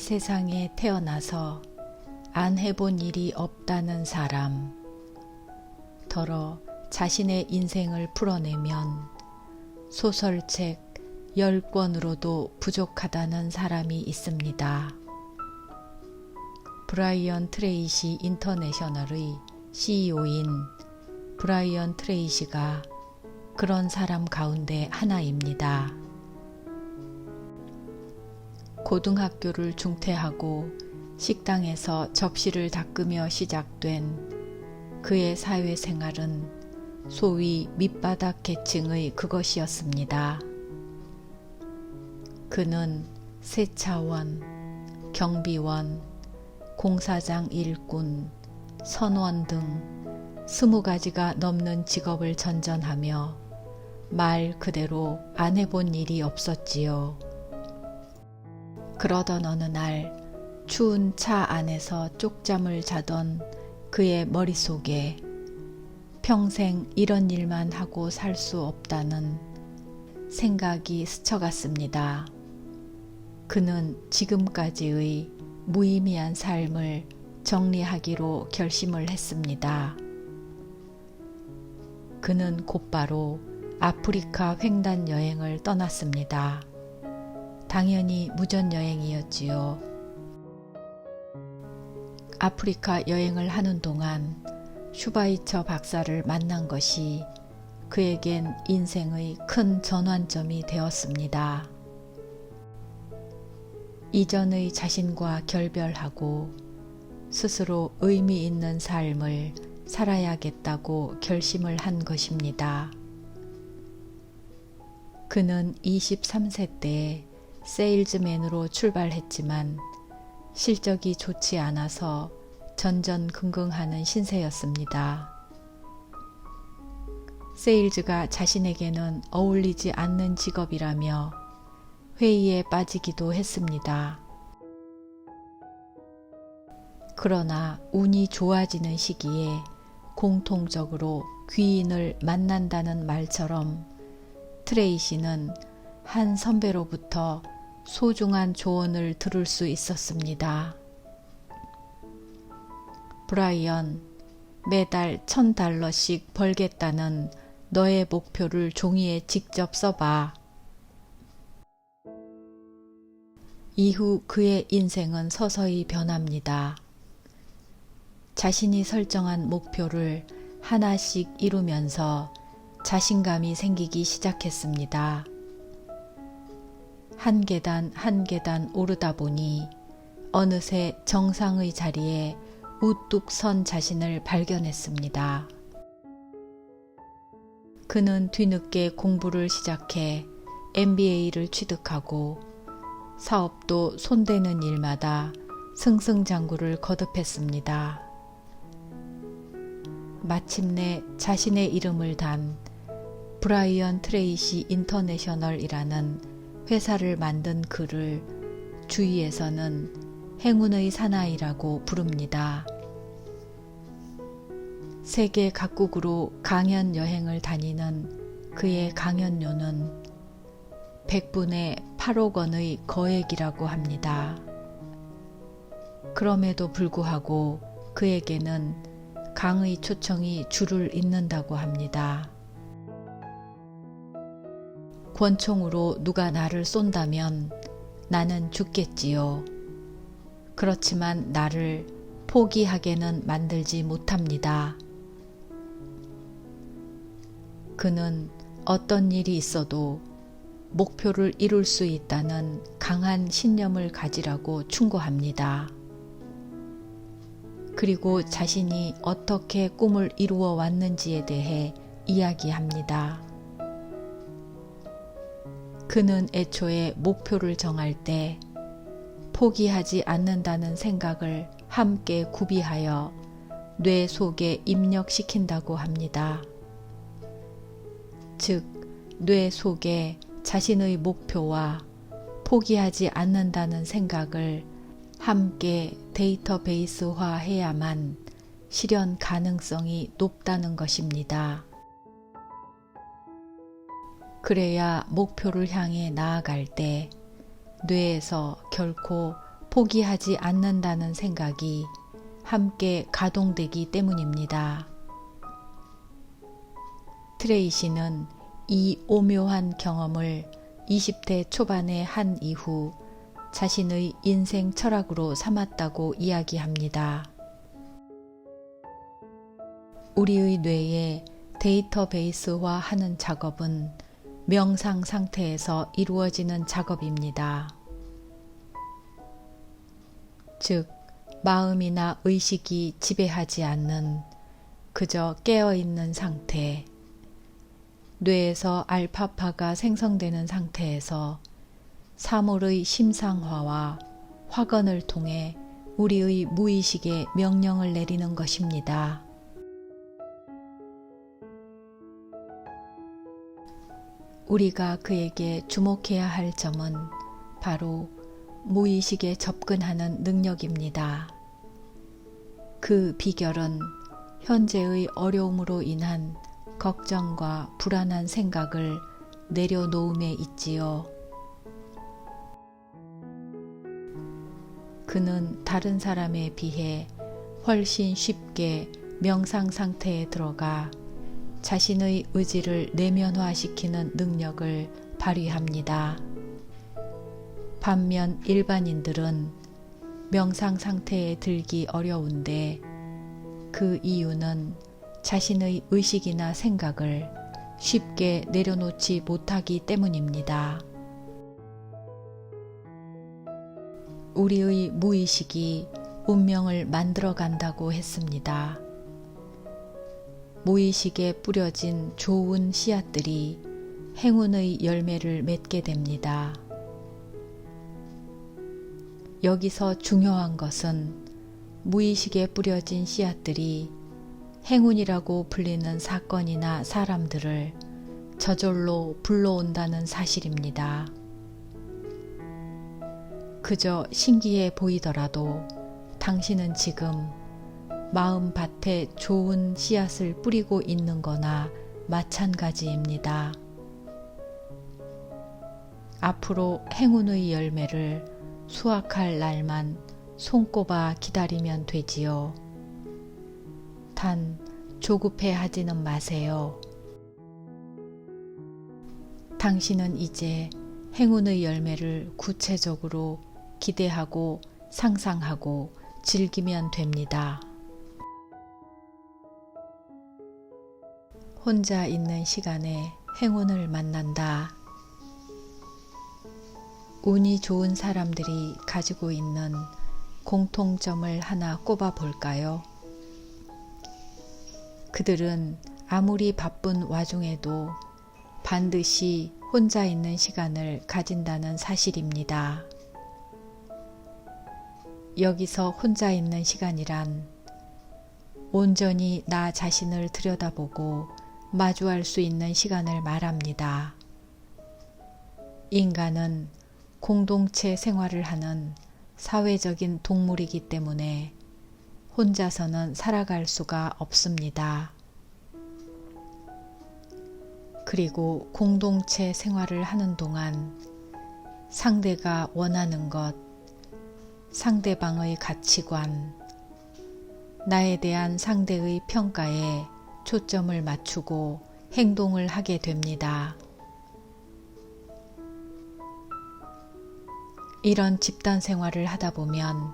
세상에 태어나서 안 해본 일이 없다는 사람. 더러 자신의 인생을 풀어내면 소설책 10권으로도 부족하다는 사람이 있습니다. 브라이언 트레이시 인터내셔널의 CEO인 브라이언 트레이시가 그런 사람 가운데 하나입니다. 고등학교를 중퇴하고 식당에서 접시를 닦으며 시작된 그의 사회생활은 소위 밑바닥 계층의 그것이었습니다. 그는 세차원, 경비원, 공사장 일꾼, 선원 등 스무 가지가 넘는 직업을 전전하며 말 그대로 안 해본 일이 없었지요. 그러던 어느 날 추운 차 안에서 쪽잠을 자던 그의 머릿속에 평생 이런 일만 하고 살 수 없다는 생각이 스쳐갔습니다. 그는 지금까지의 무의미한 삶을 정리하기로 결심을 했습니다. 그는 곧바로 아프리카 횡단 여행을 떠났습니다. 당연히 무전 여행이었지요. 아프리카 여행을 하는 동안 슈바이처 박사를 만난 것이 그에겐 인생의 큰 전환점이 되었습니다. 이전의 자신과 결별하고 스스로 의미 있는 삶을 살아야겠다고 결심을 한 것입니다. 그는 23세 때 세일즈맨으로 출발했지만 실적이 좋지 않아서 전전긍긍하는 신세였습니다. 세일즈가 자신에게는 어울리지 않는 직업이라며 회의에 빠지기도 했습니다. 그러나 운이 좋아지는 시기에 공통적으로 귀인을 만난다는 말처럼 트레이시는 한 선배로부터 소중한 조언을 들을 수 있었습니다. 브라이언, 매달 천 달러씩 벌겠다는 너의 목표를 종이에 직접 써봐. 이후 그의 인생은 서서히 변합니다. 자신이 설정한 목표를 하나씩 이루면서 자신감이 생기기 시작했습니다. 한 계단 한 계단 오르다 보니 어느새 정상의 자리에 우뚝 선 자신을 발견했습니다. 그는 뒤늦게 공부를 시작해 MBA를 취득하고 사업도 손대는 일마다 승승장구를 거듭했습니다. 마침내 자신의 이름을 단 브라이언 트레이시 인터내셔널이라는 회사를 만든 그를 주위에서는 행운의 사나이라고 부릅니다. 세계 각국으로 강연 여행을 다니는 그의 강연료는 100분의 8억 원의 거액이라고 합니다. 그럼에도 불구하고 그에게는 강의 초청이 줄을 잇는다고 합니다. 권총으로 누가 나를 쏜다면 나는 죽겠지요. 그렇지만 나를 포기하게는 만들지 못합니다. 그는 어떤 일이 있어도 목표를 이룰 수 있다는 강한 신념을 가지라고 충고합니다. 그리고 자신이 어떻게 꿈을 이루어 왔는지에 대해 이야기합니다. 그는 애초에 목표를 정할 때 포기하지 않는다는 생각을 함께 구비하여 뇌 속에 입력시킨다고 합니다. 즉, 뇌 속에 자신의 목표와 포기하지 않는다는 생각을 함께 데이터베이스화 해야만 실현 가능성이 높다는 것입니다. 그래야 목표를 향해 나아갈 때 뇌에서 결코 포기하지 않는다는 생각이 함께 가동되기 때문입니다. 트레이시는 이 오묘한 경험을 20대 초반에 한 이후 자신의 인생 철학으로 삼았다고 이야기합니다. 우리의 뇌에 데이터베이스화 하는 작업은 명상 상태에서 이루어지는 작업입니다. 즉, 마음이나 의식이 지배하지 않는 그저 깨어있는 상태, 뇌에서 알파파가 생성되는 상태에서 사물의 심상화와 확언을 통해 우리의 무의식에 명령을 내리는 것입니다. 우리가 그에게 주목해야 할 점은 바로 무의식에 접근하는 능력입니다. 그 비결은 현재의 어려움으로 인한 걱정과 불안한 생각을 내려놓음에 있지요. 그는 다른 사람에 비해 훨씬 쉽게 명상 상태에 들어가 자신의 의지를 내면화시키는 능력을 발휘합니다. 반면 일반인들은 명상 상태에 들기 어려운데 그 이유는 자신의 의식이나 생각을 쉽게 내려놓지 못하기 때문입니다. 우리의 무의식이 운명을 만들어 간다고 했습니다. 무의식에 뿌려진 좋은 씨앗들이 행운의 열매를 맺게 됩니다. 여기서 중요한 것은 무의식에 뿌려진 씨앗들이 행운이라고 불리는 사건이나 사람들을 저절로 불러온다는 사실입니다. 그저 신기해 보이더라도 당신은 지금 마음 밭에 좋은 씨앗을 뿌리고 있는 거나 마찬가지입니다. 앞으로 행운의 열매를 수확할 날만 손꼽아 기다리면 되지요. 단 조급해 하지는 마세요. 당신은 이제 행운의 열매를 구체적으로 기대하고 상상하고 즐기면 됩니다. 혼자 있는 시간에 행운을 만난다. 운이 좋은 사람들이 가지고 있는 공통점을 하나 꼽아 볼까요? 그들은 아무리 바쁜 와중에도 반드시 혼자 있는 시간을 가진다는 사실입니다. 여기서 혼자 있는 시간이란 온전히 나 자신을 들여다보고 마주할 수 있는 시간을 말합니다. 인간은 공동체 생활을 하는 사회적인 동물이기 때문에 혼자서는 살아갈 수가 없습니다. 그리고 공동체 생활을 하는 동안 상대가 원하는 것, 상대방의 가치관, 나에 대한 상대의 평가에 초점을 맞추고 행동을 하게 됩니다. 이런 집단 생활을 하다 보면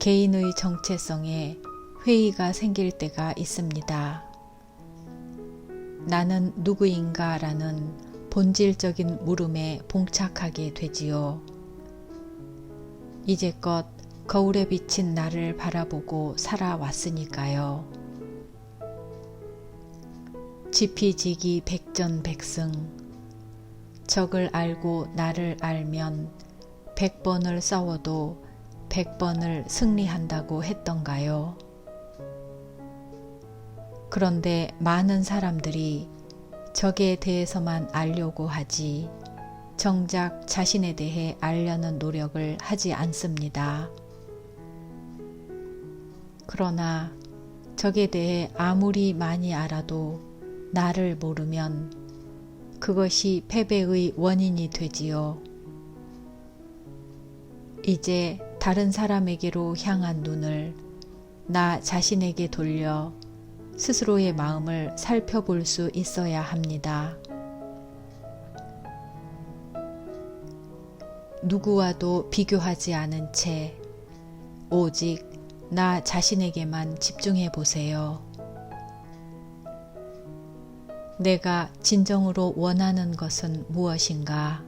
개인의 정체성에 회의가 생길 때가 있습니다. 나는 누구인가 라는 본질적인 물음에 봉착하게 되지요. 이제껏 거울에 비친 나를 바라보고 살아왔으니까요. 지피지기 백전백승. 적을 알고 나를 알면 백번을 싸워도 백번을 승리한다고 했던가요? 그런데 많은 사람들이 적에 대해서만 알려고 하지 정작 자신에 대해 알려는 노력을 하지 않습니다. 그러나 적에 대해 아무리 많이 알아도 나를 모르면 그것이 패배의 원인이 되지요. 이제 다른 사람에게로 향한 눈을 나 자신에게 돌려 스스로의 마음을 살펴볼 수 있어야 합니다. 누구와도 비교하지 않은 채 오직 나 자신에게만 집중해 보세요. 내가 진정으로 원하는 것은 무엇인가?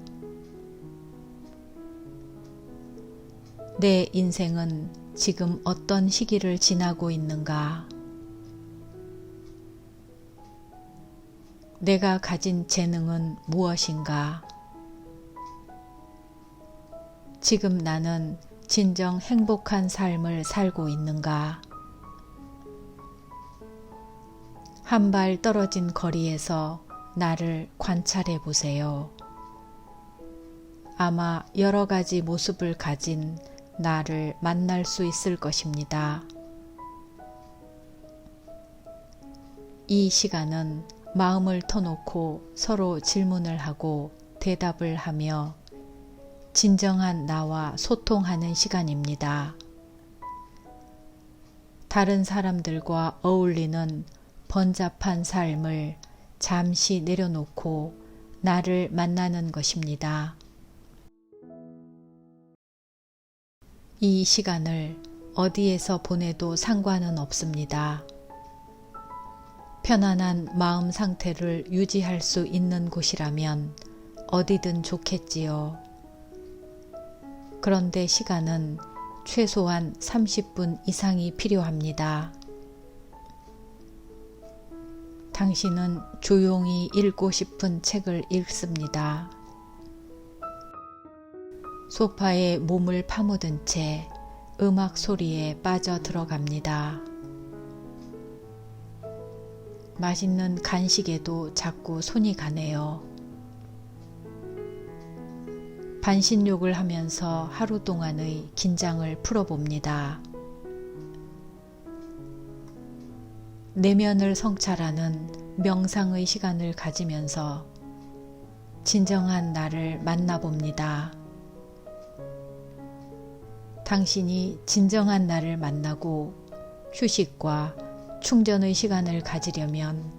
내 인생은 지금 어떤 시기를 지나고 있는가? 내가 가진 재능은 무엇인가? 지금 나는 진정 행복한 삶을 살고 있는가? 한 발 떨어진 거리에서 나를 관찰해 보세요. 아마 여러 가지 모습을 가진 나를 만날 수 있을 것입니다. 이 시간은 마음을 터놓고 서로 질문을 하고 대답을 하며 진정한 나와 소통하는 시간입니다. 다른 사람들과 어울리는 번잡한 삶을 잠시 내려놓고 나를 만나는 것입니다. 이 시간을 어디에서 보내도 상관은 없습니다. 편안한 마음 상태를 유지할 수 있는 곳이라면 어디든 좋겠지요. 그런데 시간은 최소한 30분 이상이 필요합니다. 당신은 조용히 읽고 싶은 책을 읽습니다. 소파에 몸을 파묻은 채 음악 소리에 빠져 들어갑니다. 맛있는 간식에도 자꾸 손이 가네요. 반신욕을 하면서 하루 동안의 긴장을 풀어봅니다. 내면을 성찰하는 명상의 시간을 가지면서 진정한 나를 만나봅니다. 당신이 진정한 나를 만나고 휴식과 충전의 시간을 가지려면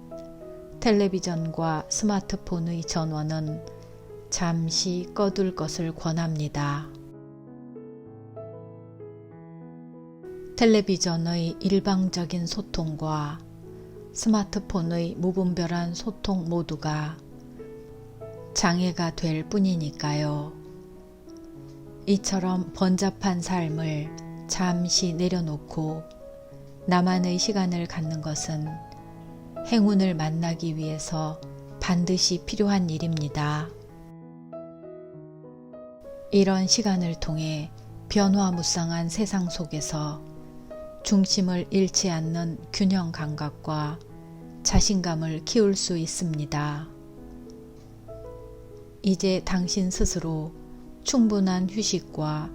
텔레비전과 스마트폰의 전원은 잠시 꺼둘 것을 권합니다. 텔레비전의 일방적인 소통과 스마트폰의 무분별한 소통 모두가 장애가 될 뿐이니까요. 이처럼 번잡한 삶을 잠시 내려놓고 나만의 시간을 갖는 것은 행운을 만나기 위해서 반드시 필요한 일입니다. 이런 시간을 통해 변화무쌍한 세상 속에서 중심을 잃지 않는 균형 감각과 자신감을 키울 수 있습니다. 이제 당신 스스로 충분한 휴식과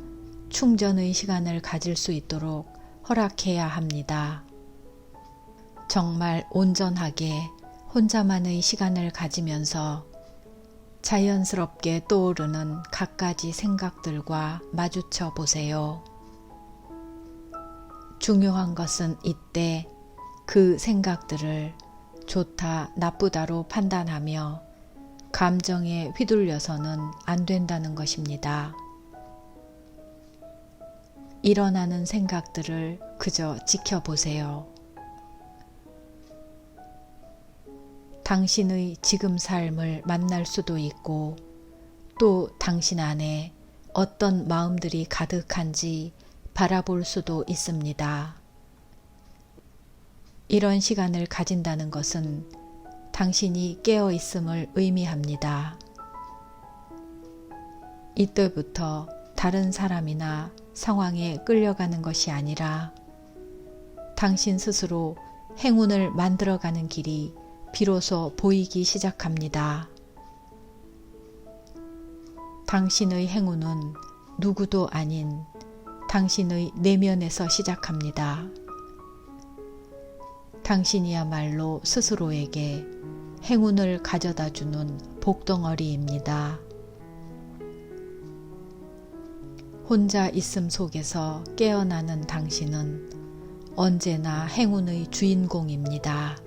충전의 시간을 가질 수 있도록 허락해야 합니다. 정말 온전하게 혼자만의 시간을 가지면서 자연스럽게 떠오르는 갖가지 생각들과 마주쳐 보세요. 중요한 것은 이때 그 생각들을 좋다, 나쁘다로 판단하며 감정에 휘둘려서는 안 된다는 것입니다. 일어나는 생각들을 그저 지켜보세요. 당신의 지금 삶을 만날 수도 있고 또 당신 안에 어떤 마음들이 가득한지 바라볼 수도 있습니다. 이런 시간을 가진다는 것은 당신이 깨어 있음을 의미합니다. 이때부터 다른 사람이나 상황에 끌려가는 것이 아니라 당신 스스로 행운을 만들어가는 길이 비로소 보이기 시작합니다. 당신의 행운은 누구도 아닌 당신의 내면에서 시작합니다. 당신이야말로 스스로에게 행운을 가져다 주는 복덩어리입니다. 혼자 있음 속에서 깨어나는 당신은 언제나 행운의 주인공입니다.